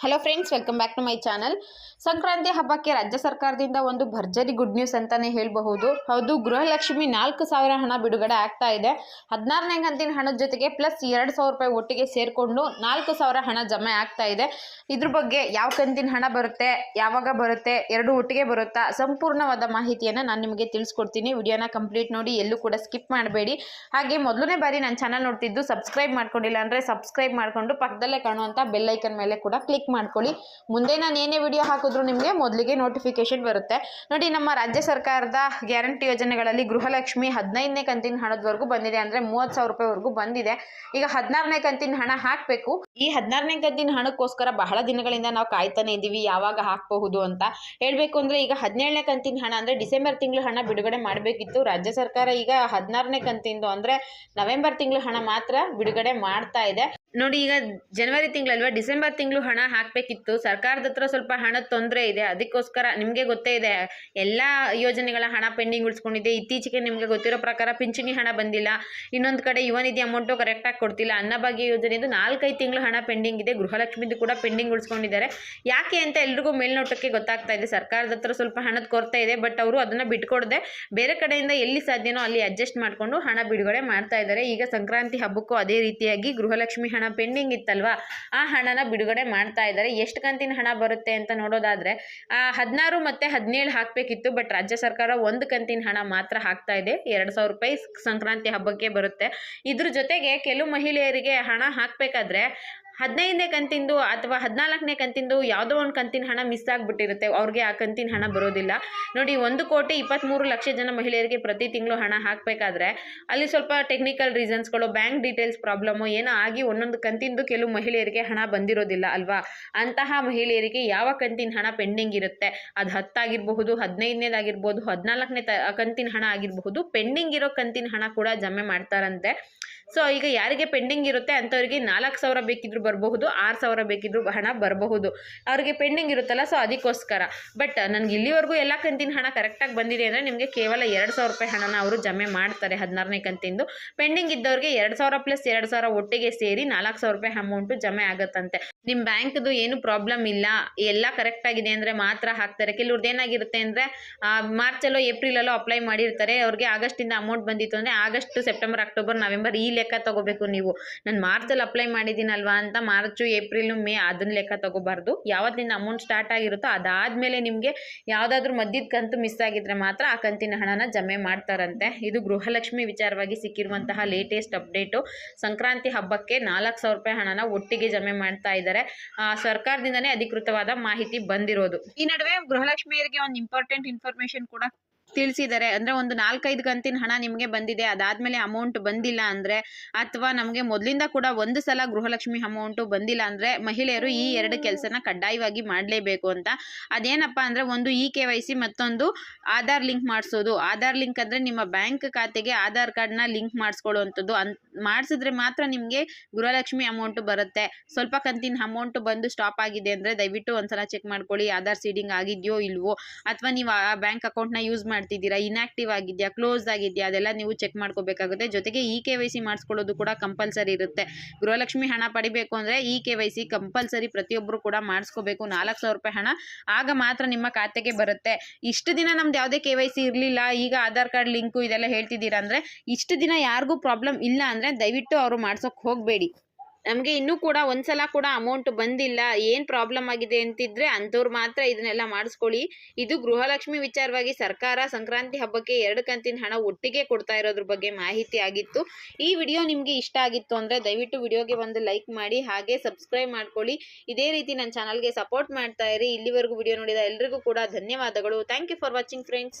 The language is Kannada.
Hello friends welcome back to my channel Sankranti ಹಬ್ಬಕ್ಕೆ ರಾಜ್ಯ ಸರ್ಕಾರದಿಂದ ಒಂದು ಭರ್ಜರಿ ಗುಡ್ ನ್ಯೂಸ್ ಅಂತಾನೆ ಹೇಳಬಹುದು. ಹೌದು, ಗೃಹಲಕ್ಷ್ಮಿ ನಾಲ್ಕು ಸಾವಿರ ಹಣ ಬಿಡುಗಡೆ ಆಗ್ತಾ ಇದೆ. ಹದಿನಾರನೇ ಕಂತಿನ ಹಣದ ಜೊತೆಗೆ ಪ್ಲಸ್ ಎರಡು ಸಾವಿರ ರೂಪಾಯಿ ಒಟ್ಟಿಗೆ ಸೇರಿಕೊಂಡು ನಾಲ್ಕು ಸಾವಿರ ಹಣ ಜಮೆ ಆಗ್ತಾ ಇದೆ. ಇದ್ರ ಬಗ್ಗೆ ಯಾವ ಕಂತಿನ ಹಣ ಬರುತ್ತೆ, ಯಾವಾಗ ಬರುತ್ತೆ, ಎರಡು ಒಟ್ಟಿಗೆ ಬರುತ್ತಾ, ಸಂಪೂರ್ಣವಾದ ಮಾಹಿತಿಯನ್ನು ನಾನು ನಿಮಗೆ ತಿಳಿಸ್ಕೊಡ್ತೀನಿ. ವಿಡಿಯೋನ ಕಂಪ್ಲೀಟ್ ನೋಡಿ, ಎಲ್ಲೂ ಕೂಡ ಸ್ಕಿಪ್ ಮಾಡಬೇಡಿ. ಹಾಗೆ ಮೊದಲನೇ ಬಾರಿ ನಾನು ಚಾನಲ್ ನೋಡ್ತಿದ್ದು ಸಬ್ಸ್ಕ್ರೈಬ್ ಮಾಡ್ಕೊಂಡಿಲ್ಲ ಅಂದರೆ ಸಬ್ಸ್ಕ್ರೈಬ್ ಮಾಡಿಕೊಂಡು ಪಕ್ಕದಲ್ಲೇ ಕಾಣುವಂಥ ಬೆಲ್ಲೈಕನ್ ಮೇಲೆ ಕೂಡ ಕ್ಲಿಕ್ ಮಾಡ್ಕೊಳ್ಳಿ. ಮುಂದೆ ನಾನು ಏನೇ ವಿಡಿಯೋ ಹಾಕಿದ್ರು ನಿಮಗೆ ಮೊದಲಿಗೆ ನೋಟಿಫಿಕೇಶನ್ ಬರುತ್ತೆ. ನೋಡಿ, ನಮ್ಮ ರಾಜ್ಯ ಸರ್ಕಾರದ ಗ್ಯಾರಂಟಿ ಯೋಜನೆಗಳಲ್ಲಿ ಗೃಹಲಕ್ಷ್ಮಿ ಹದಿನೈದನೇ ಕಂತಿನ ಹಣದವರೆಗೂ ಬಂದಿದೆ ಅಂದರೆ ಮೂವತ್ತು ಸಾವಿರ ರೂಪಾಯಿವರೆಗೂ ಬಂದಿದೆ. ಈಗ ಹದಿನಾರನೇ ಕಂತಿನ ಹಣ ಹಾಕಬೇಕು. ಈ ಹದಿನಾರನೇ ಕಂತಿನ ಹಣಕ್ಕೋಸ್ಕರ ಬಹಳ ದಿನಗಳಿಂದ ನಾವು ಕಾಯ್ತಾನೆ ಇದ್ದೀವಿ ಯಾವಾಗ ಹಾಕಬಹುದು ಅಂತ. ಹೇಳಬೇಕು ಅಂದರೆ ಈಗ ಹದಿನೇಳನೇ ಕಂತಿನ ಹಣ ಅಂದರೆ ಡಿಸೆಂಬರ್ ತಿಂಗಳು ಹಣ ಬಿಡುಗಡೆ ಮಾಡಬೇಕಿತ್ತು. ರಾಜ್ಯ ಸರ್ಕಾರ ಈಗ ಹದಿನಾರನೇ ಕಂತಿಂದು ಅಂದರೆ ನವೆಂಬರ್ ತಿಂಗಳು ಹಣ ಮಾತ್ರ ಬಿಡುಗಡೆ ಮಾಡ್ತಾ ಇದೆ. ನೋಡಿ, ಈಗ ಜನವರಿ ತಿಂಗಳಲ್ವಾ? ಡಿಸೆಂಬರ್ ತಿಂಗಳು ಹಣ ಹಾಕಬೇಕಿತ್ತು. ಸರ್ಕಾರದ ಹತ್ರ ಸ್ವಲ್ಪ ಹಣದ ತೊಂದರೆ ಇದೆ. ಅದಕ್ಕೋಸ್ಕರ ನಿಮಗೆ ಗೊತ್ತೇ ಇದೆ, ಎಲ್ಲ ಯೋಜನೆಗಳ ಹಣ ಪೆಂಡಿಂಗ್ ಉಳಿಸ್ಕೊಂಡಿದೆ. ಇತ್ತೀಚೆಗೆ ನಿಮಗೆ ಗೊತ್ತಿರೋ ಪ್ರಕಾರ ಪಿಂಚಣಿ ಹಣ ಬಂದಿಲ್ಲ. ಇನ್ನೊಂದು ಕಡೆ ಯುವ ನಿಧಿ ಅಮೌಂಟು ಕರೆಕ್ಟಾಗಿ ಕೊಡ್ತಿಲ್ಲ. ಅನ್ನಭಾಗ್ಯ ಯೋಜನೆದು ನಾಲ್ಕೈದು ತಿಂಗಳು ಹಣ ಪೆಂಡಿಂಗ್ ಇದೆ. ಗೃಹಲಕ್ಷ್ಮಿದು ಕೂಡ ಪೆಂಡಿಂಗ್ ಉಳಿಸ್ಕೊಂಡಿದ್ದಾರೆ. ಯಾಕೆ ಅಂತ ಎಲ್ರಿಗೂ ಮೇಲ್ನೋಟಕ್ಕೆ ಗೊತ್ತಾಗ್ತಾ ಇದೆ. ಸರ್ಕಾರದ ಹತ್ರ ಸ್ವಲ್ಪ ಹಣದ ಕೊರತೆ ಇದೆ, ಬಟ್ ಅವರು ಅದನ್ನು ಬಿಟ್ಕೊಡದೆ ಬೇರೆ ಕಡೆಯಿಂದ ಎಲ್ಲಿ ಸಾಧ್ಯನೋ ಅಲ್ಲಿ ಅಡ್ಜಸ್ಟ್ ಮಾಡಿಕೊಂಡು ಹಣ ಬಿಡುಗಡೆ ಮಾಡ್ತಾ ಇದ್ದಾರೆ. ಈಗ ಸಂಕ್ರಾಂತಿ ಹಬ್ಬಕ್ಕೂ ಅದೇ ರೀತಿಯಾಗಿ ಗೃಹಲಕ್ಷ್ಮಿ ಹಣ ಪೆಂಡಿಂಗ್ ಇತ್ತಲ್ವಾ? ಆ ಹಣನ ಬಿಡುಗಡೆ ಮಾಡ್ತಾ ಇದ್ದಾರೆ. ಎಷ್ಟು ಕಂತಿನ ಹಣ ಬರುತ್ತೆ ಅಂತ ನೋಡೋದಾದ್ರೆ, ಆ ಹದಿನಾರು ಮತ್ತೆ ಹದಿನೇಳು ಹಾಕಬೇಕಿತ್ತು, ಬಟ್ ರಾಜ್ಯ ಸರ್ಕಾರ ಒಂದು ಕಂತಿನ ಹಣ ಮಾತ್ರ ಹಾಕ್ತಾ ಇದೆ. ಎರಡು ಸಾವಿರ ರೂಪಾಯಿ ಸಂಕ್ರಾಂತಿ ಹಬ್ಬಕ್ಕೆ ಬರುತ್ತೆ. ಇದ್ರ ಜೊತೆಗೆ ಕೆಲವು ಮಹಿಳೆಯರಿಗೆ ಹಣ ಹಾಕಬೇಕಾದ್ರೆ ಹದಿನೈದನೇ ಕಂತಿಂದು ಅಥವಾ ಹದಿನಾಲ್ಕನೇ ಕಂತಿಂದು ಯಾವುದೋ ಒಂದು ಕಂತಿನ ಹಣ ಮಿಸ್ ಆಗಿಬಿಟ್ಟಿರುತ್ತೆ. ಅವ್ರಿಗೆ ಆ ಕಂತಿನ ಹಣ ಬರೋದಿಲ್ಲ. ನೋಡಿ, ಒಂದು ಕೋಟಿ ಇಪ್ಪತ್ತ್ಮೂರು ಲಕ್ಷ ಜನ ಮಹಿಳೆಯರಿಗೆ ಪ್ರತಿ ತಿಂಗಳು ಹಣ ಹಾಕಬೇಕಾದ್ರೆ ಅಲ್ಲಿ ಸ್ವಲ್ಪ ಟೆಕ್ನಿಕಲ್ ರೀಸನ್ಸ್ಗಳು ಬ್ಯಾಂಕ್ ಡೀಟೇಲ್ಸ್ ಪ್ರಾಬ್ಲಮ್ಮು ಏನೋ ಆಗಿ ಒಂದೊಂದು ಕಂತಿಂದು ಕೆಲವು ಮಹಿಳೆಯರಿಗೆ ಹಣ ಬಂದಿರೋದಿಲ್ಲ ಅಲ್ವಾ? ಅಂತಹ ಮಹಿಳೆಯರಿಗೆ ಯಾವ ಕಂತಿನ ಹಣ ಪೆಂಡಿಂಗ್ ಇರುತ್ತೆ? ಅದು ಹತ್ತಾಗಿರಬಹುದು, ಹದಿನೈದನೇದಾಗಿರ್ಬೋದು, ಹದಿನಾಲ್ಕನೇ ತ, ಕಂತಿನ ಹಣ ಆಗಿರಬಹುದು ಪೆಂಡಿಂಗ್ ಇರೋ ಕಂತಿನ ಹಣ ಕೂಡ ಜಮೆ ಮಾಡ್ತಾರಂತೆ. ಸೊ ಈಗ ಯಾರಿಗೆ ಪೆಂಡಿಂಗ್ ಇರುತ್ತೆ ಅಂಥವ್ರಿಗೆ ನಾಲ್ಕು ಸಾವಿರ ಬೇಕಿದ್ರು ಬರಬಹುದು, ಆರು ಸಾವಿರ ಬೇಕಿದ್ರು ಹಣ ಬರಬಹುದು. ಅವ್ರಿಗೆ ಪೆಂಡಿಂಗ್ ಇರುತ್ತಲ್ಲ ಸೊ ಅದಕ್ಕೋಸ್ಕರ. ಬಟ್ ನನಗೆ ಇಲ್ಲಿವರೆಗೂ ಎಲ್ಲ ಕಂತಿನ ಹಣ ಕರೆಕ್ಟಾಗಿ ಬಂದಿದೆ ಅಂದರೆ ನಿಮಗೆ ಕೇವಲ ಎರಡು ಸಾವಿರ ರೂಪಾಯಿ ಹಣನ ಅವರು ಜಮೆ ಮಾಡ್ತಾರೆ ಹದಿನಾರನೇ ಕಂತಿಂದು. ಪೆಂಡಿಂಗ್ ಇದ್ದವ್ರಿಗೆ ಎರಡು ಸಾವಿರ ಪ್ಲಸ್ ಎರಡು ಸಾವಿರ ಒಟ್ಟಿಗೆ ಸೇರಿ ನಾಲ್ಕು ಸಾವಿರ ರೂಪಾಯಿ ಅಮೌಂಟು ಜಮೆ ಆಗುತ್ತಂತೆ. ನಿಮ್ಮ ಬ್ಯಾಂಕ್ದು ಏನು ಪ್ರಾಬ್ಲಮ್ ಇಲ್ಲ, ಎಲ್ಲ ಕರೆಕ್ಟ್ ಆಗಿದೆ ಅಂದರೆ ಮಾತ್ರ ಹಾಕ್ತಾರೆ. ಕೆಲವ್ರದ್ದು ಏನಾಗಿರುತ್ತೆ ಅಂದರೆ ಮಾರ್ಚಲ್ಲೋ, ಏಪ್ರಿಲಲ್ಲೋ ಅಪ್ಲೈ ಮಾಡಿರ್ತಾರೆ. ಅವ್ರಿಗೆ ಆಗಸ್ಟಿಂದ ಅಮೌಂಟ್ ಬಂದಿತ್ತು ಅಂದರೆ ಆಗಸ್ಟ್, ಸೆಪ್ಟೆಂಬರ್, ಅಕ್ಟೋಬರ್, ನವೆಂಬರ್ ಈ ಲೆಕ್ಕ ತಗೋಬೇಕು ನೀವು. ನಾನು ಮಾರ್ಚಲ್ಲಿ ಅಪ್ಲೈ ಮಾಡಿದ್ದೀನಲ್ವಾ ಅಂತ ಮಾರ್ಚು, ಏಪ್ರಿಲು, ಮೇ ಅದನ್ನ ಲೆಕ್ಕ ತಗೋಬಾರ್ದು. ಯಾವತ್ತಿಂದ ಅಮೌಂಟ್ ಸ್ಟಾರ್ಟ್ ಆಗಿರುತ್ತೋ ಅದಾದಮೇಲೆ ನಿಮಗೆ ಯಾವುದಾದ್ರೂ ಮಧ್ಯದ ಕಂತು ಮಿಸ್ ಆಗಿದ್ರೆ ಮಾತ್ರ ಆ ಕಂತಿನ ಹಣನ ಜಮೆ ಮಾಡ್ತಾರಂತೆ. ಇದು ಗೃಹಲಕ್ಷ್ಮಿ ವಿಚಾರವಾಗಿ ಸಿಕ್ಕಿರುವಂತಹ ಲೇಟೆಸ್ಟ್ ಅಪ್ಡೇಟು ಸಂಕ್ರಾಂತಿ ಹಬ್ಬಕ್ಕೆ ನಾಲ್ಕು ಸಾವಿರ ರೂಪಾಯಿ ಹಣನ ಒಟ್ಟಿಗೆ ಜಮೆ ಮಾಡ್ತಾ ಇದ್ದಾರೆ. ಆ, ಸರ್ಕಾರದಿಂದನೇ ಅಧಿಕೃತವಾದ ಮಾಹಿತಿ ಬಂದಿರೋದು. ಈ ನಡುವೆ ಗೃಹಲಕ್ಷ್ಮಿಯರಿಗೆ ಒಂದು ಇಂಪಾರ್ಟೆಂಟ್ ಇನ್ಫಾರ್ಮೇಶನ್ ಕೂಡ ತಿಳಿಸಿದ್ದಾರೆ. ಅಂದರೆ ಒಂದು ನಾಲ್ಕೈದು ಕಂತಿನ ಹಣ ನಿಮಗೆ ಬಂದಿದೆ. ಅದಾದಮೇಲೆ ಅಮೌಂಟ್ ಬಂದಿಲ್ಲ ಅಂದರೆ ಅಥವಾ ನಮಗೆ ಮೊದಲಿಂದ ಕೂಡ ಒಂದು ಸಲ ಗೃಹಲಕ್ಷ್ಮಿ ಅಮೌಂಟು ಬಂದಿಲ್ಲ ಅಂದರೆ ಮಹಿಳೆಯರು ಈ ಎರಡು ಕೆಲಸನ ಕಡ್ಡಾಯವಾಗಿ ಮಾಡಲೇಬೇಕು ಅಂತ. ಅದೇನಪ್ಪ ಅಂದರೆ ಒಂದು ಇ ಕೆ ವೈ ಸಿ ಮತ್ತೊಂದು ಆಧಾರ್ ಲಿಂಕ್ ಮಾಡಿಸೋದು. ಆಧಾರ್ ಲಿಂಕ್ ಅಂದರೆ ನಿಮ್ಮ ಬ್ಯಾಂಕ್ ಖಾತೆಗೆ ಆಧಾರ್ ಕಾರ್ಡ್ನ ಲಿಂಕ್ ಮಾಡಿಸ್ಕೊಳ್ಳುವಂಥದ್ದು. ಅನ್ ಮಾಡಿಸಿದ್ರೆ ಮಾತ್ರ ನಿಮಗೆ ಗೃಹಲಕ್ಷ್ಮಿ ಅಮೌಂಟು ಬರುತ್ತೆ. ಸ್ವಲ್ಪ ಕಂತಿನ ಅಮೌಂಟು ಬಂದು ಸ್ಟಾಪ್ ಆಗಿದೆ ಅಂದರೆ ದಯವಿಟ್ಟು ಒಂದ್ಸಲ ಚೆಕ್ ಮಾಡ್ಕೊಳ್ಳಿ. ಆಧಾರ್ ಸೀಡಿಂಗ್ ಆಗಿದೆಯೋ ಇಲ್ವೋ ಅಥವಾ ನೀವು ಆ ಬ್ಯಾಂಕ್ ಅಕೌಂಟ್ನ ಯೂಸ್ ಮಾಡ್ತಿದ್ದೀರಾ? ಇನ್ಆಕ್ಟಿವ್ ಆಗಿದೆಯಾ? ಕ್ಲೋಸ್ ಆಗಿದೆಯಾ? ಅದೆಲ್ಲ ನೀವು ಚೆಕ್ ಮಾಡ್ಕೋಬೇಕಾಗುತ್ತೆ. ಜೊತೆಗೆ ಇ ಕೆ ವೈ ಸಿ ಮಾಡಿಸ್ಕೊಳ್ಳೋದು ಕೂಡ ಕಂಪಲ್ಸರಿ ಇರುತ್ತೆ. ಗೃಹಲಕ್ಷ್ಮಿ ಹಣ ಪಡಿಬೇಕು ಅಂದರೆ E K Y C compulsory ಪ್ರತಿಯೊಬ್ಬರು ಕೂಡ ಮಾಡಿಸ್ಕೋಬೇಕು. ನಾಲ್ಕು ಸಾವಿರ ರೂಪಾಯಿ ಹಣ ಆಗ ಮಾತ್ರ ನಿಮ್ಮ ಖಾತೆಗೆ ಬರುತ್ತೆ. ಇಷ್ಟು ದಿನ ನಮ್ದು ಯಾವುದೇ ಕೆ ವೈ ಸಿ ಇರಲಿಲ್ಲ, ಈಗ ಆಧಾರ್ ಕಾರ್ಡ್ ಲಿಂಕು ಇದೆಲ್ಲ ಹೇಳ್ತಿದ್ದೀರಾ ಅಂದರೆ ಇಷ್ಟು ದಿನ ಯಾರಿಗೂ ಪ್ರಾಬ್ಲಮ್ ಇಲ್ಲ ಅಂದರೆ ದಯವಿಟ್ಟು ಅವರು ಮಾಡ್ಸೋಕೆ ಹೋಗಬೇಡಿ. ನಮಗೆ ಇನ್ನೂ ಕೂಡ ಒಂದ್ಸಲ ಕೂಡ ಅಮೌಂಟ್ ಬಂದಿಲ್ಲ, ಏನು ಪ್ರಾಬ್ಲಮ್ ಆಗಿದೆ ಅಂತಿದ್ರೆ ಅಂಥವ್ರು ಮಾತ್ರ ಇದನ್ನೆಲ್ಲ ಮಾಡಿಸ್ಕೊಳ್ಳಿ. ಇದು ಗೃಹಲಕ್ಷ್ಮಿ ವಿಚಾರವಾಗಿ ಸರ್ಕಾರ ಸಂಕ್ರಾಂತಿ ಹಬ್ಬಕ್ಕೆ ಎರಡು ಕಂತಿನ ಹಣ ಒಟ್ಟಿಗೆ ಕೊಡ್ತಾ ಇರೋದ್ರ ಬಗ್ಗೆ ಮಾಹಿತಿ ಆಗಿತ್ತು. ಈ ವಿಡಿಯೋ ನಿಮಗೆ ಇಷ್ಟ ಆಗಿತ್ತು ಅಂದರೆ ದಯವಿಟ್ಟು ವಿಡಿಯೋಗೆ ಒಂದು ಲೈಕ್ ಮಾಡಿ, ಹಾಗೆ ಸಬ್ಸ್ಕ್ರೈಬ್ ಮಾಡ್ಕೊಳ್ಳಿ. ಇದೇ ರೀತಿ ನನ್ನ ಚಾನಲ್ಗೆ ಸಪೋರ್ಟ್ ಮಾಡ್ತಾ ಇರಿ. ಇಲ್ಲಿವರೆಗೂ ವಿಡಿಯೋ ನೋಡಿದ ಎಲ್ರಿಗೂ ಕೂಡ ಧನ್ಯವಾದಗಳು. Thank you for watching friends